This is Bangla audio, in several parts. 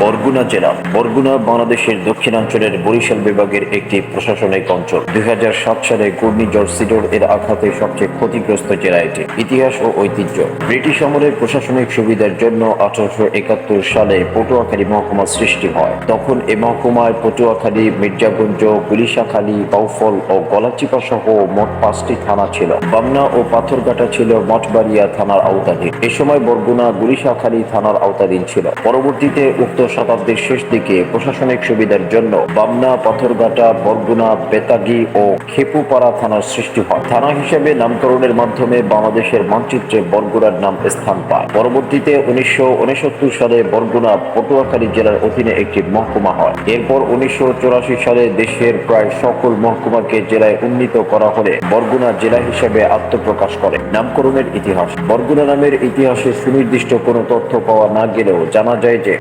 বরগুনা জেলা। বরগুনা বাংলাদেশের দক্ষিণাঞ্চলের বরিশাল বিভাগের একটি প্রশাসনিক অঞ্চল। দুই সালে ঘূর্ণিঝড় সিডর এর আঘাতে সবচেয়ে ক্ষতিগ্রস্ত জেলা এটি। ইতিহাস ও ঐতিহ্য। ব্রিটিশ আমলের প্রশাসনিক সুবিধার জন্য আঠারোশো একাত্তর সালে পটুয়াখালী মহকুমা সৃষ্টি হয়। তখন এ মহকুমায় পটুয়াখালী, মির্জাগঞ্জ, গুলিশাখালী, বাউফল ও গলাচিপা সহ মোট পাঁচটি থানা ছিল। বামনা ও পাথরঘাটা ছিল মঠবাড়িয়া থানার আওতাধীন। এ সময় বরগুনা, গুলিশাখালী থানার আওতাধীন ছিল। পরবর্তীতে উক্ত শতাব্দীর শেষ দিকে প্রশাসনিক সুবিধার জন্য বামনা, পাথরঘাটা, বরগুনা, বেতাগি ও খেপুপাড়া থানার সৃষ্টি হয়। থানা হিসেবে নামকরণের মাধ্যমে বাংলাদেশের মানচিত্রে বরগুনার নাম স্থান পায়। পরবর্তীতে উনিশশো উনসত্তর সালে বরগুনা, পটুয়াখালী জেলার অধীনে একটি মহকুমা হয়। এরপর উনিশশো সালে দেশের প্রায় সকল মহকুমাকে জেলায় উন্নীত করা হলে বরগুনা জেলা হিসেবে আত্মপ্রকাশ করে। নামকরণের ইতিহাস। বরগুনা নামের ইতিহাসে সুনির্দিষ্ট কোনো তথ্য পাওয়া না গেলেও জানা যায় যে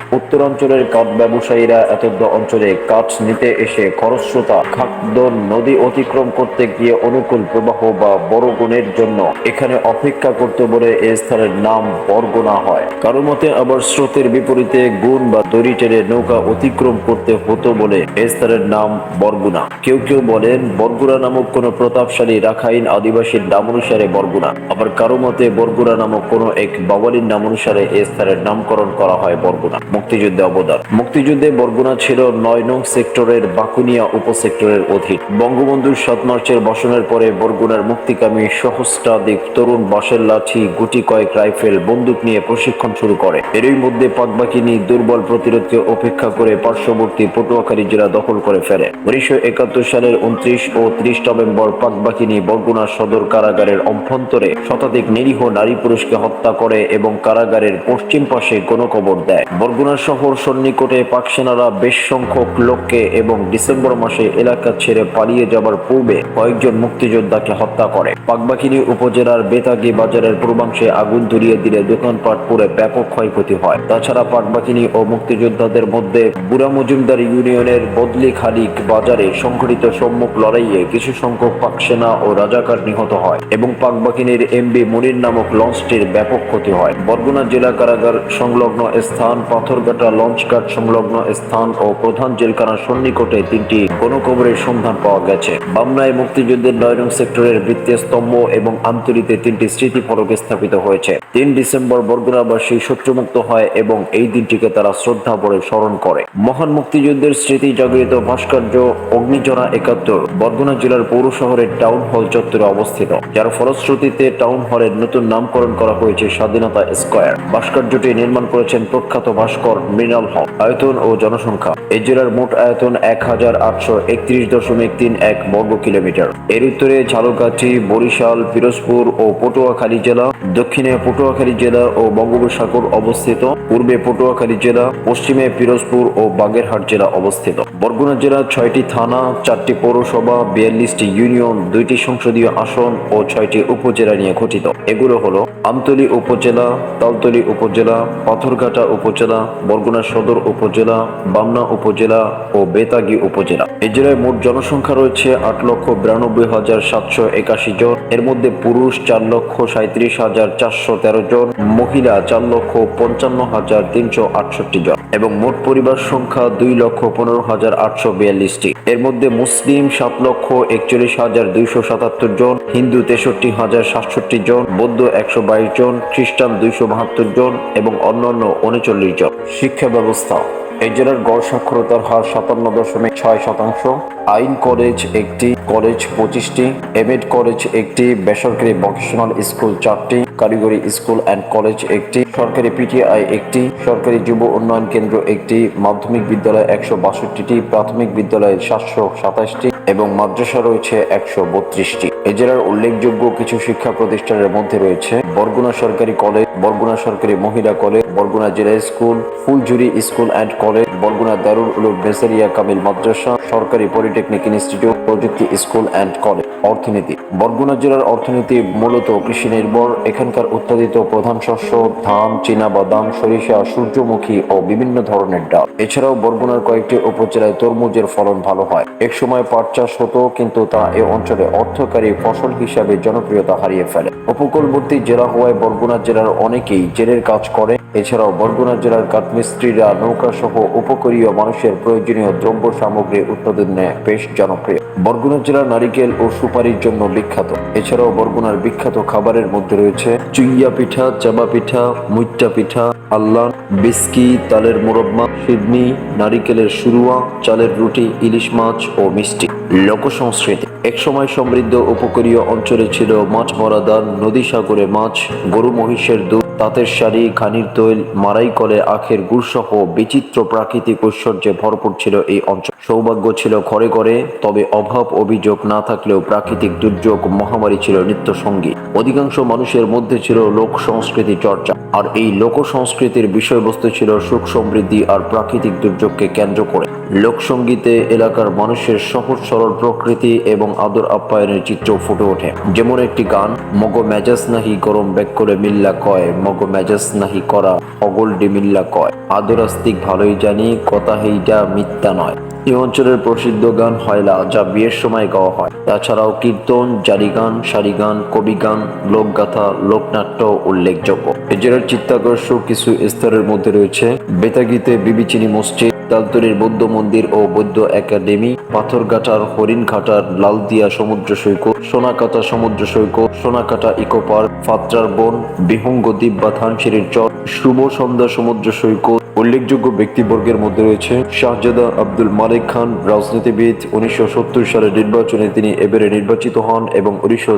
উত্তরাঞ্চলের কাঠ ব্যবসায়ীরা এতদ্দ অঞ্চলে কাঠ নিতে এসে খরস্রোতা, খাদ্য, নদী অতিক্রম করতে গিয়ে অনুকূল প্রবাহ বা বড় গুণের জন্য এখানে অপেক্ষা করতে বলে এ স্থানের নাম বরগুনা হয়। কারও মতে আবার স্রোতের বিপরীতে গুণ বা দড়ি টেনে নৌকা অতিক্রম করতে হতো বলে এ স্থানের নাম বরগুনা। কেউ কেউ বলেন, বরগুনা নামক কোনো প্রতাপশালী রাখাইন আদিবাসীর নাম অনুসারে বরগুনা। আবার কারও মতে, বরগুনা নামক কোনো এক বাওয়ালির নাম অনুসারে এ স্থানের নামকরণ করা হয় বরগুনা। মুক্তিযুদ্ধে অবদান। মুক্তিযুদ্ধে বরগুনা ছিল নয় নং সেক্টরের বাকুনিয়া উপসেক্টরের অধীন। বঙ্গবন্ধুর সাত মার্চের বসনের পরে বরগুনার মুক্তিকামী সহস্রাধিক তরুণ বাঁশের লাঠি, গুটি কয়েক রাইফেল, বন্দুক নিয়ে প্রশিক্ষণ শুরু করে। এরই মধ্যে পাকবাকিনী দুর্বল প্রতিরোধকে উপেক্ষা করে পার্শ্ববর্তী পটুয়াখালী জেলা দখল করে ফেলে। উনিশশো একাত্তর সালের উনত্রিশ ও ত্রিশ নভেম্বর পাকবাকিনী বরগুনা সদর কারাগারের অভ্যন্তরে শতাধিক নিরীহ নারী পুরুষকে হত্যা করে এবং কারাগারের পশ্চিম পাশে গণকবর দেয়। বরগুনা শহর সন্নিকটে পাক সেনারা বেশ সংখ্যক লোককে এবং ডিসেম্বর মাসে এলাকা ছেড়ে পালিয়ে যাবার পূর্বে কয়েকজন মুক্তিযোদ্ধাকে হত্যা করে। পাকবাকিনী উপজেলার বেতাগি বাজারের পূর্বাংশে আগুন ধরিয়ে দিলে দোকানপাট পুড়ে ব্যাপক ক্ষয়ক্ষতি হয়। তাছাড়া পাকবাকিনী ও মুক্তিযোদ্ধাদের মধ্যে বুড়া মজুমদার ইউনিয়নের বদলি খালিক বাজারে সংঘটিত সম্মুখ লড়াইয়ে কিছু সংখ্যক পাক সেনা ও রাজাকার নিহত হয় এবং পাকবাকিনীর এমবি মনির নামক লঞ্চটির ব্যাপক ক্ষতি হয়। বরগুনা জেলা কারাগার সংলগ্ন স্থান পাথরঘাটা লঞ্চঘাট সংলগ্ন স্থান ও প্রধান জেলখানার সন্নিকটে তিনটি গণকবরের সন্ধান পাওয়া গেছে। বামনায় মুক্তিযুদ্ধের নয় নং সেক্টরের ভিত্তির স্তম্ভ এবং আন্তরিতে তিনটি স্মৃতি ফলক স্থাপিত হয়েছে। তিন ডিসেম্বর বরগুনাবাসী শত্রুমুক্ত হয় এবং এই দিনটিকে তারা শ্রদ্ধা ভরে স্মরণ করে। মহান মুক্তিযুদ্ধের স্মৃতি জাগরিত ভাস্কর্য অগ্নিজনা একাত্তর বরগুনা জেলার পৌর শহরের টাউন হল চত্বরে অবস্থিত। যার ফলশ্রুতিতে টাউন হলের নতুন নামকরণ করা হয়েছে স্বাধীনতা স্কোয়ার। ভাস্কর্যটি নির্মাণ করেছেন প্রখ্যাত ভাস্কর মৃণাল হক, আয়তন ও জনসংখ্যা। এই জেলার মোট আয়তন এক হাজার আটশো একত্রিশ দশমিক তিন এক বর্গ কিলোমিটার। এর উত্তরে ঝালকাঠি, বরিশাল, পিরোজপুর ও পটুয়াখালী জেলা, দক্ষিণে পটুয়াখালী জেলা ও বঙ্গোপসাগর অবস্থিত, পূর্বে পটুয়াখালী জেলা, পশ্চিমে পিরোজপুর ও বাগেরহাট জেলা অবস্থিত। বরগুনা জেলার ছয়টি থানা, চারটি পৌরসভা, বিয়াল্লিশটি ইউনিয়ন, দুইটি সংসদীয় আসন ও ছয়টি উপজেলা নিয়ে গঠিত। এগুলো হলো আমতলী উপজেলা, তালতলী উপজেলা, পাথরঘাটা উপজেলা, বরগুনা সদর উপজেলা বামনা উপজেলা ও বেতাগী উপজেলা। এই জেলায় মোট জনসংখ্যা রয়েছে আট লক্ষ বিরানব্বই হাজার সাতশো একাশি জন। এর মধ্যে পুরুষ চার লক্ষ সাঁত্রিশ হাজার চারশো তেরো জন, মহিলা চার লক্ষ পঞ্চান্ন হাজার তিনশো আটষট্টি জন এবং মোট পরিবার সংখ্যা দুই লক্ষ পনেরো হাজার আটশো বিয়াল্লিশটি। এর মধ্যে মুসলিম সাত লক্ষ একচল্লিশ হাজার দুইশো সাতাত্তর জন, হিন্দু তেষট্টি হাজার সাতষট্টি জন, বৌদ্ধ একশো বাইশ জন, খ্রিস্টান দুইশো বাহাত্তর জন এবং অন্যান্য উনচল্লিশ জন। শিক্ষা ব্যবস্থা এই জেলার গড় সাক্ষরতার হার সাতান্ন দশমিক ছয় শতাংশ। আইন কলেজ একটি, কলেজ পঁচিশটি। এমএড কলেজ একটি, বেসরকারি ভকেশনাল স্কুল চারটি। কারিগরি স্কুল অ্যান্ড কলেজ একটি। সরকারি পিটিআই একটি। সরকারি যুব উন্নয়ন কেন্দ্র একটি। মাধ্যমিক বিদ্যালয় একশো বাষট্টিটি। প্রাথমিক বিদ্যালয় সাতশো সাতাশটি। এবং মাদ্রাসা রয়েছে একশো বত্রিশটি। এ জেলার উল্লেখযোগ্য কিছু শিক্ষা প্রতিষ্ঠানের মধ্যে রয়েছে বরগুনা সরকারি কলেজ, বরগুনা সরকারি মহিলা কলেজ, বরগুনা জেলা school, Phuljhuri school and college, Barguna Darul Uloom Besaria Kamil Madrasa, সরকারি পলিটেকনিক ইনস্টিটিউট, প্রযুক্তি স্কুল অ্যান্ড কলেজ। অর্থনীতি। বরগুনা জেলার অর্থনীতি মূলত কৃষি নির্ভর। এখানকার উৎপাদিত প্রধান শস্য ধান, চীনা বাদাম, সরিষা, সূর্যমুখী ও বিভিন্ন ধরনের ডাল। এছাড়াও বরগুনার কয়েকটি উপজেলায় তরমুজের ফলন ভালো হয়। একসময় পাট চাষ হতো কিন্তু তা এ অঞ্চলে অর্থকারী ফসল হিসাবে জনপ্রিয়তা হারিয়ে ফেলে। উপকূলবর্তী জেলা হওয়ায় বরগুনা জেলার অনেকেই জেলের কাজ করে। এছাড়াও বরগুনা জেলার কাঠমিস্ত্রিরা নৌকা সহ উপকূলীয় মানুষের প্রয়োজনীয় দ্রব্য সামগ্রী উৎপাদনে বেশ জনপ্রিয়। বরগুনা জেলার নারিকেল ও সুপারির জন্য বিখ্যাত। এছাড়াও বরগুনার বিখ্যাত খাবারের মধ্যে রয়েছে চুইয়া পিঠা, চাবা পিঠা, মুইট্টা পিঠা আল্লাহ বিস্কি তালের মোরব্বা সিডনি নারিকেলের সুরুয়া চালের রুটি, ইলিশ মাছ ও মিষ্টি। লোক সংস্কৃতি একসময় সমৃদ্ধ উপকূলীয় অঞ্চলে ছিল মাছ মরাদার নদী সাগরে মাছ, গরু মহিষের দুধ, তাঁতের শাড়ি, খানির তৈল মারাই কলে আখের গুড়সহ বিচিত্র প্রাকৃতিক ঐশ্বর্যে ভরপুর ছিল এই অঞ্চল। সৌভাগ্য ছিল ঘরে ঘরে, তবে অভাব অভিযোগ না থাকলেও প্রাকৃতিক দুর্যোগ মহামারী ছিল নিত্য সঙ্গী অধিকাংশ মানুষের মধ্যে ছিল লোক সংস্কৃতি চর্চা। আর এই লোক সংস্কৃতির বিষয়বস্তু ছিল সুখ সমৃদ্ধি আর প্রাকৃতিক দুর্যোগকে কেন্দ্র করে। লোকসঙ্গীতে এলাকার মানুষের সহজ সরল প্রকৃতি এবং আদর আপ্যায়নের চিত্র ফুটে ওঠে। যেমন একটি গান, মগ মেজাজ নাহি গরম ব্যাক করে মিল্লা কয়, মগ মেজাজ নাহি করা অগল ডিমিল্লা কয়। আদরাস্তিক ভালোই জানি, কথা হেইটা মিথ্যা নয়। এই অঞ্চলের প্রসিদ্ধ গান হয়লা, যা বিয়ের সময় গাওয়া হয়। তাছাড়াও কীর্তন জারি গান সারি গান কবি গান লোকগাথা, লোকনাট্য উল্লেখযোগ্য। এজেলার চিত্তাকর্ষক কিছু স্তরের মধ্যে রয়েছে। বেতাগিতে বিবিচিনি মসজিদ, তালতলির বৌদ্ধ মন্দির ও বৌদ্ধ একাডেমি, পাথরঘাটার হরিণঘাটার লালদিয়া সমুদ্র সৈকত, সোনাকাটা সমুদ্র সৈকত, সোনাকাটা ইকো পার্ক ফাত্রার বন, বিহঙ্গ দ্বীপ বা ধানসিঁড়ির চর, শুভ সন্ধ্যা, সমুদ্র সৈকত, উল্লেখযোগ্য ব্যক্তিবর্গের মধ্যে রয়েছে শাহজাদা আব্দুল মালিক খান, রাজনীতিবিদ, উনিশশো সালের নির্বাচনে তিনি এবারে নির্বাচিত হন এবং উনিশশো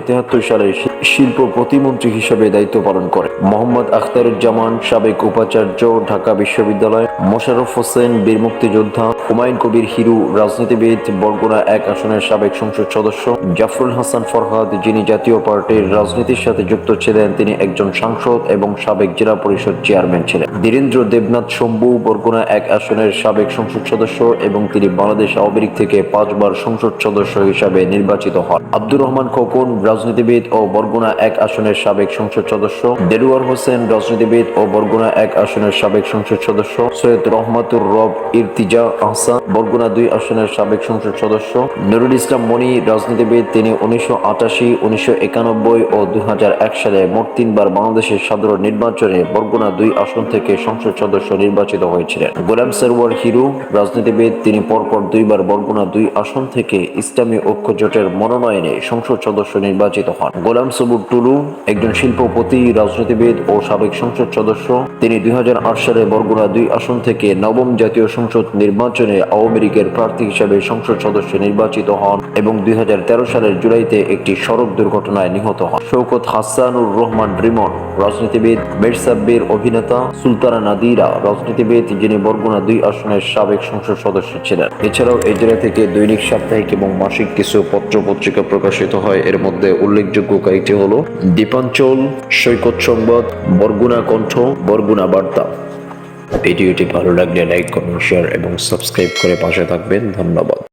সালে শিল্প প্রতিমন্ত্রী হিসেবে দায়িত্ব পালন করেন। মোহাম্মদ আখতারুজ্জামান, সাবেক উপাচার্য, ঢাকা বিশ্ববিদ্যালয়, মোশাররফ হোসেন, বীর মুক্তিযোদ্ধা, হুমায়ুন কবির হিরু, রাজনীতিবিদ, বরগুনা এক আসনের সাবেক সংসদ সদস্য, জাফরুল হাসান ফরহাদ, যিনি জাতীয় পার্টির রাজনীতির সাথে যুক্ত ছিলেন তিনি একজন সাংসদ এবং সাবেক জেলা পরিষদ চেয়ারম্যান ছিলেন। বীরেন্দ্র দেবনাথ শম্ভু বরগুনা এক আসনের সাবেক সংসদ সদস্য এবং তিনি বাংলাদেশ আওয়ামী লীগ থেকে পাঁচবার সংসদ সদস্য হিসাবে নির্বাচিত হন। আব্দুর রহমান খোকন রাজনীতিবিদ ও বরগুনা এক আসনের সাবেক সংসদ সদস্য। দেলুয়ার হোসেন রাজনীতিবিদ ও বরগুনা এক আসনের সাবেক সংসদ সদস্য। সৈয়দ রহমাতুর রব ইরতিজা আহসান বরগুনা দুই আসনের সাবেক সংসদ সদস্য। নুরুল ইসলাম মনি রাজনীতিবিদ তিনি উনিশশো আটাশি, উনিশশো একানব্বই ও দুই সালে মোট তিনবার বাংলাদেশের সাধারণ নির্বাচনে বরগুনা দুই আসন থেকে সংসদ সদস্য নির্বাচিত হয়েছিলেন। গোলাম সরওয়ার হিরু, রাজনীতিবিদ, তিনি পরপর দুইবার বরগুনা দুই আসন থেকে ইসলামী ঐক্য জোটের মনোনয়নে সংসদ সদস্য নির্বাচিত হন। গোলাম সবুর টুলু, একজন শিল্পপতি, রাজনীতিবিদ ও সাবেক সংসদ সদস্য, তিনি দুই হাজার আট সালে বরগুনা দুই আসন থেকে নবম জাতীয় সংসদ নির্বাচনে আওয়ামী লীগের প্রার্থী হিসেবে সংসদ সদস্য নির্বাচিত হন এবং দুই হাজার তেরো সালের জুলাইতে একটি সড়ক দুর্ঘটনায় নিহত হন। শৌকত হাসানুর রহমান রিমন, রাজনীতিবিদ মির্সাব্বির অভিনেতা সুলতানা নাদিরা, রাজনীতিবিদ যিনি বরগুনা দুই আসনের সাবেক সংসদ সদস্য ছিলেন। এছাড়াও এই জেলা থেকে দৈনিক সাপ্তাহিক এবং মাসিক কিছু পত্র পত্রিকা প্রকাশিত হয়। এর মধ্যে উল্লেখযোগ্য কয়েকটি হলো দীপাঞ্চল, সৈকত সংবাদ, বরগুনা কণ্ঠ, বরগুনা বার্তা। ভিডিওটি ভালো লাগলে লাইক করুন শেয়ার এবং সাবস্ক্রাইব করে পাশে থাকবেন। ধন্যবাদ।